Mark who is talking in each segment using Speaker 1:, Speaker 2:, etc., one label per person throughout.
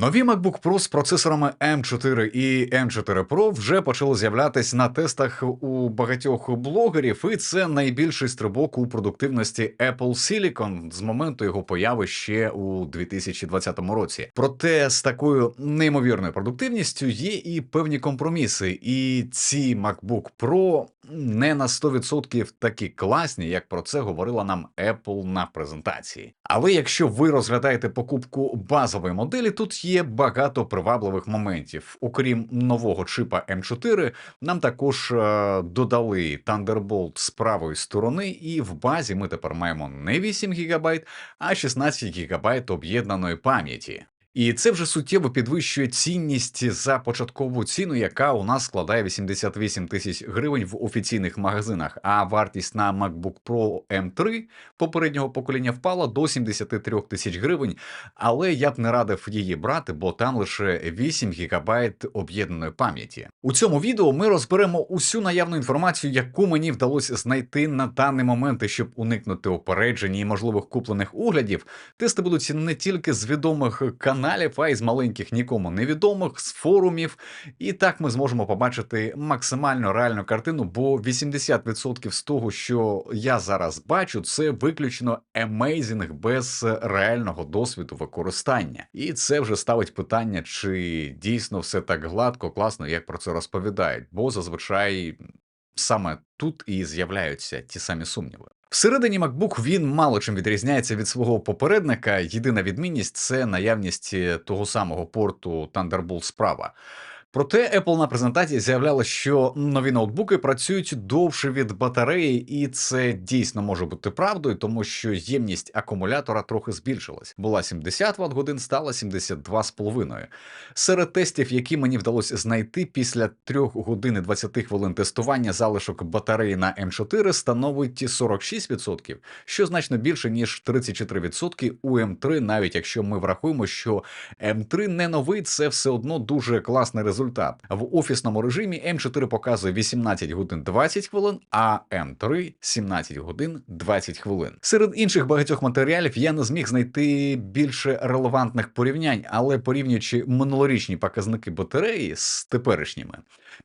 Speaker 1: Нові MacBook Pro з процесорами M4 і M4 Pro вже почали з'являтись на тестах у багатьох блогерів, і це найбільший стрибок у продуктивності Apple Silicon з моменту його появи ще у 2020 році. Проте з такою неймовірною продуктивністю є і певні компроміси, і ці MacBook Pro не на 100% такі класні, як про це говорила нам Apple на презентації. Але якщо ви розглядаєте покупку базової моделі, тут є багато привабливих моментів. Окрім нового чипа М4, нам також е, додали Thunderbolt з правої сторони, і в базі ми тепер маємо не 8 ГБ, а 16 ГБ об'єднаної пам'яті. І це вже суттєво підвищує цінність за початкову ціну, яка у нас складає 88 тисяч гривень в офіційних магазинах. А вартість на MacBook Pro M3 попереднього покоління впала до 73 тисяч гривень. Але я б не радив її брати, бо там лише 8 ГБ об'єднаної пам'яті. У цьому відео ми розберемо усю наявну інформацію, яку мені вдалося знайти на даний момент, щоб уникнути опереджень і можливих куплених оглядів. Тести будуть не тільки з відомих каналів, а й з маленьких нікому невідомих, з форумів. І так ми зможемо побачити максимально реальну картину, бо 80% з того, що я зараз бачу, це виключно емейзінг без реального досвіду використання. І це вже ставить питання, чи дійсно все так гладко, класно, як про це розповідають, бо зазвичай саме тут і з'являються ті самі сумніви. Всередині MacBook він мало чим відрізняється від свого попередника. Єдина відмінність це наявність е, того самого порту Thunderbolt справа. Проте Apple на презентації заявляла, що нові ноутбуки працюють довше від батареї, і це дійсно може бути правдою, тому що ємність акумулятора трохи збільшилась. Була 70 Вт годин, стала 72,5. Серед тестів, які мені вдалося знайти після 3 годин і 20 хвилин тестування, залишок батареї на М4 становить 46%, що значно більше ніж 34% у М3, навіть якщо ми врахуємо, що М3 не новий, це все одно дуже класний результат результат. В офісному режимі М4 показує 18 годин 20 хвилин, а М3 17 годин 20 хвилин. Серед інших багатьох матеріалів я не зміг знайти більше релевантних порівнянь, але порівнюючи минулорічні показники батареї з теперішніми.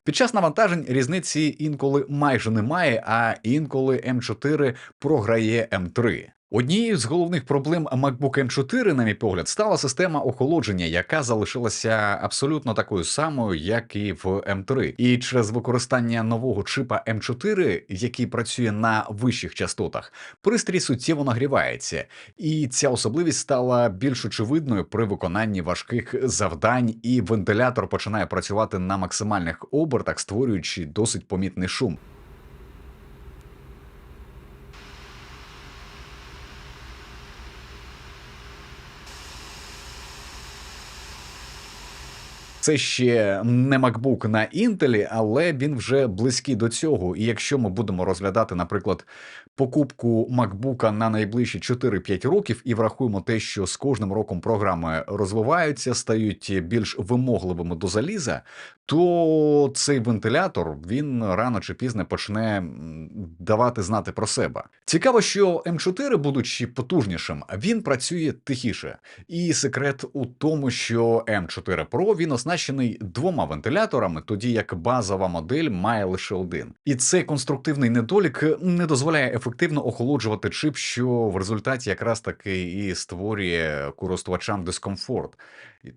Speaker 1: Під час навантажень різниці інколи майже немає, а інколи М4 програє М3. Однією з головних проблем MacBook M4, на мій погляд, стала система охолодження, яка залишилася абсолютно такою самою, як і в M3. І через використання нового чипа M4, який працює на вищих частотах, пристрій суттєво нагрівається, і ця особливість стала більш очевидною при виконанні важких завдань, і вентилятор починає працювати на максимальних обертах, створюючи досить помітний шум. Це ще не MacBook на Intel, але він вже близький до цього. І якщо ми будемо розглядати, наприклад, покупку MacBook на найближчі 4-5 років і врахуємо те, що з кожним роком програми розвиваються, стають більш вимогливими до заліза, то цей вентилятор він рано чи пізно почне давати знати про себе. Цікаво, що М4, будучи потужнішим, він працює тихіше, і секрет у тому, що М4 Pro він оснащений двома вентиляторами, тоді як базова модель має лише один. І цей конструктивний недолік не дозволяє ефективно охолоджувати чип, що в результаті якраз таки і створює користувачам дискомфорт.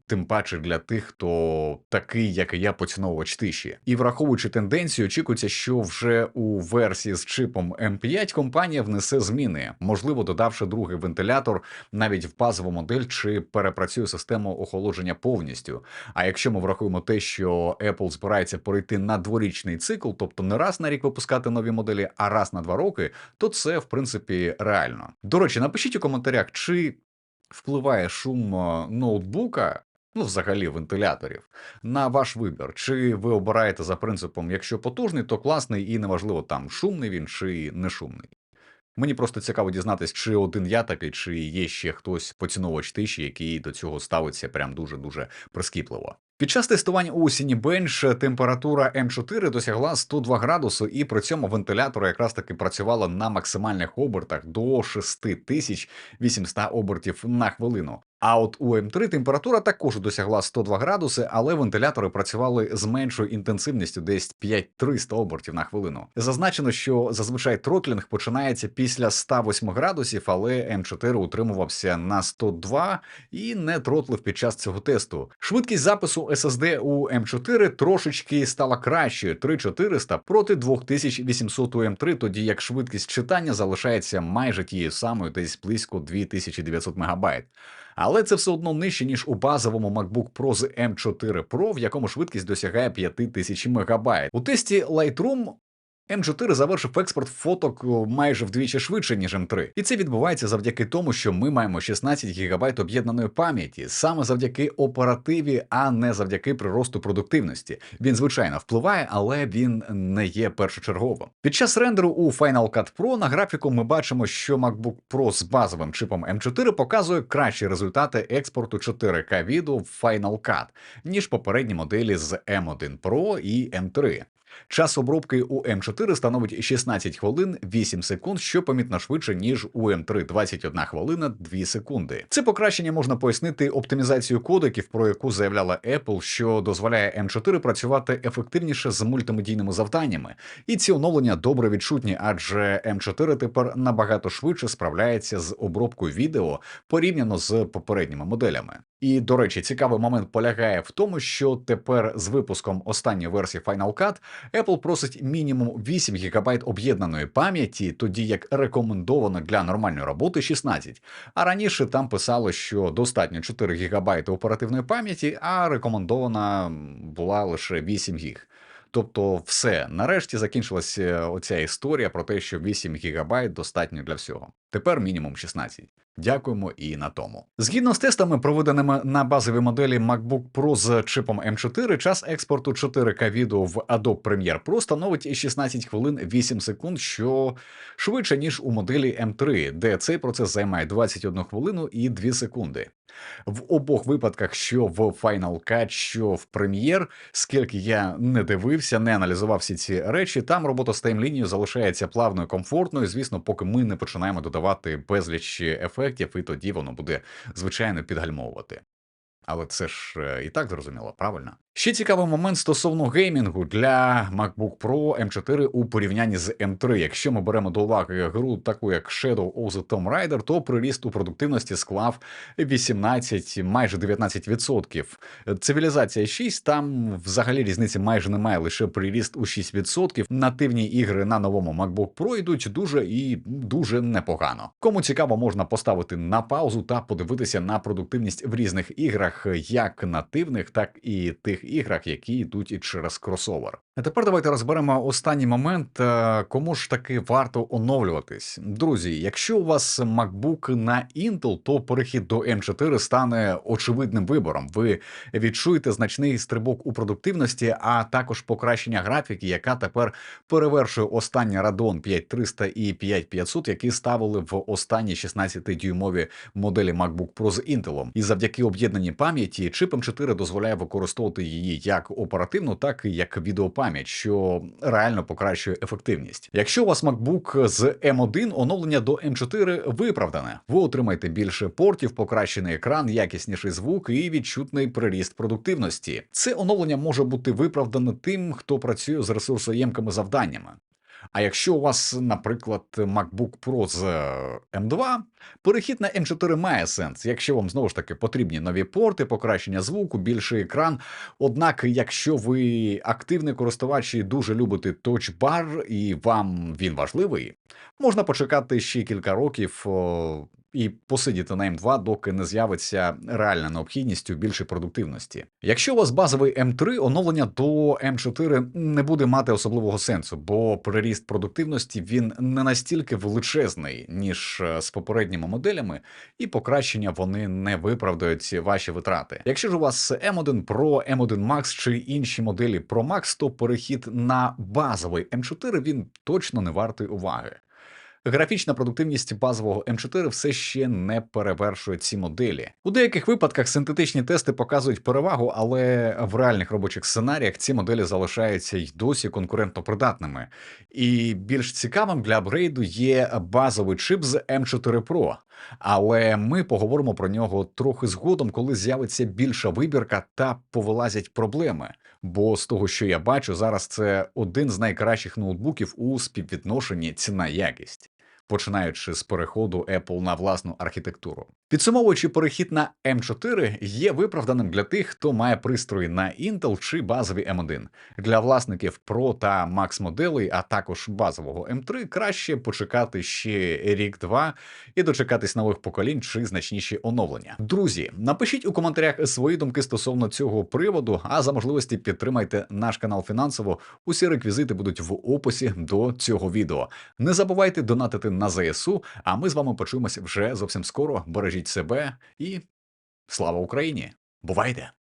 Speaker 1: Тим паче для тих, хто такий, як і я, поціновувач тиші. І враховуючи тенденцію, очікується, що вже у версії з чипом M5 компанія внесе зміни, можливо, додавши другий вентилятор навіть в базову модель чи перепрацює систему охолодження повністю. А якщо ми врахуємо те, що Apple збирається перейти на дворічний цикл, тобто не раз на рік випускати нові моделі, а раз на два роки, то це в принципі реально. До речі, напишіть у коментарях, чи впливає шум е, ноутбука. Ну, взагалі, вентиляторів на ваш вибір. Чи ви обираєте за принципом, якщо потужний, то класний, і неважливо, там шумний він чи не шумний. Мені просто цікаво дізнатись, чи один я такий, чи є ще хтось поціновувач тиші, який до цього ставиться прям дуже дуже прискіпливо. Під час тестувань у Сінібенч температура М4 досягла 102 градуси, і при цьому вентилятори якраз таки працювали на максимальних обертах до 6800 обертів на хвилину. А от у М3 температура також досягла 102 градуси, але вентилятори працювали з меншою інтенсивністю, десь 5300 обертів на хвилину. Зазначено, що зазвичай тротлінг починається після 108 градусів, але М4 утримувався на 102 і не тротлив під час цього тесту. Швидкість запису SSD у М4 трошечки стала кращою 3400 проти 2800 у М3, тоді як швидкість читання залишається майже тією самою, десь близько 2900 МБ. Але це все одно нижче, ніж у базовому MacBook Pro з M4 Pro, в якому швидкість досягає 5000 МБ. У тесті Lightroom М4 завершив експорт фоток майже вдвічі швидше, ніж М3. І це відбувається завдяки тому, що ми маємо 16 ГБ об'єднаної пам'яті, саме завдяки оперативі, а не завдяки приросту продуктивності. Він звичайно впливає, але він не є першочерговим. Під час рендеру у Final Cut Pro на графіку ми бачимо, що MacBook Pro з базовим чипом М4 показує кращі результати експорту 4К відео в Final Cut, ніж попередні моделі з M1 Pro і M3. Час обробки у М4 становить 16 хвилин 8 секунд, що помітно швидше, ніж у М3 21 хвилина 2 секунди. Це покращення можна пояснити оптимізацією кодеків, про яку заявляла Apple, що дозволяє М4 працювати ефективніше з мультимедійними завданнями. І ці оновлення добре відчутні, адже М4 тепер набагато швидше справляється з обробкою відео порівняно з попередніми моделями. І, до речі, цікавий момент полягає в тому, що тепер з випуском останньої версії Final Cut Apple просить мінімум 8 ГБ об'єднаної пам'яті, тоді як рекомендовано для нормальної роботи 16. А раніше там писало, що достатньо 4 ГБ оперативної пам'яті, а рекомендована була лише 8 ГБ. Тобто, все нарешті закінчилася оця історія про те, що 8 ГБ достатньо для всього. Тепер мінімум 16. Дякуємо і на тому. Згідно з тестами, проведеними на базовій моделі MacBook Pro з чипом M4, час експорту 4К відео в Adobe Premiere Pro становить 16 хвилин 8 секунд, що швидше ніж у моделі M3, де цей процес займає 21 хвилину і 2 секунди. В обох випадках, що в Final Cut, що в Premiere, скільки я не дивився, не аналізував всі ці речі, там робота з таймлінією залишається плавною, комфортною, звісно, поки ми не починаємо додавати безліч ефектів, і тоді воно буде звичайно підгальмовувати. Але це ж е, і так зрозуміло, правильно? Ще цікавий момент стосовно геймінгу для MacBook Pro M4 у порівнянні з M3. Якщо ми беремо до уваги гру, таку як Shadow of the Tomb Raider, то приріст у продуктивності склав 18, майже 19%. Цивілізація 6, там взагалі різниці майже немає, лише приріст у 6%. Нативні ігри на новому MacBook Pro йдуть дуже і дуже непогано. Кому цікаво, можна поставити на паузу та подивитися на продуктивність в різних іграх, як нативних, так і тих іграх, які йдуть і через кросовер. Тепер давайте розберемо останній момент, е, кому ж таки варто оновлюватись. Друзі, якщо у вас MacBook на Intel, то перехід до M4 стане очевидним вибором. Ви відчуєте значний стрибок у продуктивності, а також покращення графіки, яка тепер перевершує останні Radeon 5300 і 5500, які ставили в останні 16-дюймові моделі MacBook Pro з Intel. І завдяки об'єднаній пам'яті чип M4 дозволяє використовувати її як оперативну, так і як відеопам'ять, що реально покращує ефективність. Якщо у вас MacBook з M1, оновлення до M4 виправдане. Ви отримаєте більше портів, покращений екран, якісніший звук і відчутний приріст продуктивності. Це оновлення може бути виправдане тим, хто працює з ресурсоємкими завданнями. А якщо у вас, наприклад, MacBook Pro з M2, перехід на M4 має сенс, якщо вам знову ж таки потрібні нові порти, покращення звуку, більший екран. Однак, якщо ви активний користувач і дуже любите Touch Bar і вам він важливий, можна почекати ще кілька років. І посидіти на М2, доки не з'явиться реальна необхідність у більшій продуктивності. Якщо у вас базовий М3, оновлення до М4 не буде мати особливого сенсу, бо приріст продуктивності він не настільки величезний, ніж е, з попередніми моделями, і покращення вони не виправдають ваші витрати. Якщо ж у вас M1 Pro, M1 Max чи інші моделі Pro Max, то перехід на базовий М4 він точно не вартий уваги. Графічна продуктивність базового М4 все ще не перевершує ці моделі. У деяких випадках синтетичні тести показують перевагу, але в реальних робочих сценаріях ці моделі залишаються й досі конкурентно придатними. І більш цікавим для апгрейду є базовий чип з М4 Pro. Але ми поговоримо про нього трохи згодом, коли з'явиться більша вибірка та повилазять проблеми. Бо з того, що я бачу, зараз це один з найкращих ноутбуків у співвідношенні ціна-якість. Починаючи з переходу Apple на власну архітектуру, підсумовуючи перехід на M4 є виправданим для тих, хто має пристрої на Intel чи базові M1. Для власників Pro та Max моделей, а також базового M3, краще почекати ще рік-два і дочекатись нових поколінь чи значніші оновлення. Друзі, напишіть у коментарях свої думки стосовно цього приводу, а за можливості підтримайте наш канал фінансово. Усі реквізити будуть в описі до цього відео. Не забувайте донатити на ЗСУ, а ми з вами почуємося вже зовсім скоро. Бережіть себе і слава Україні! Бувайте!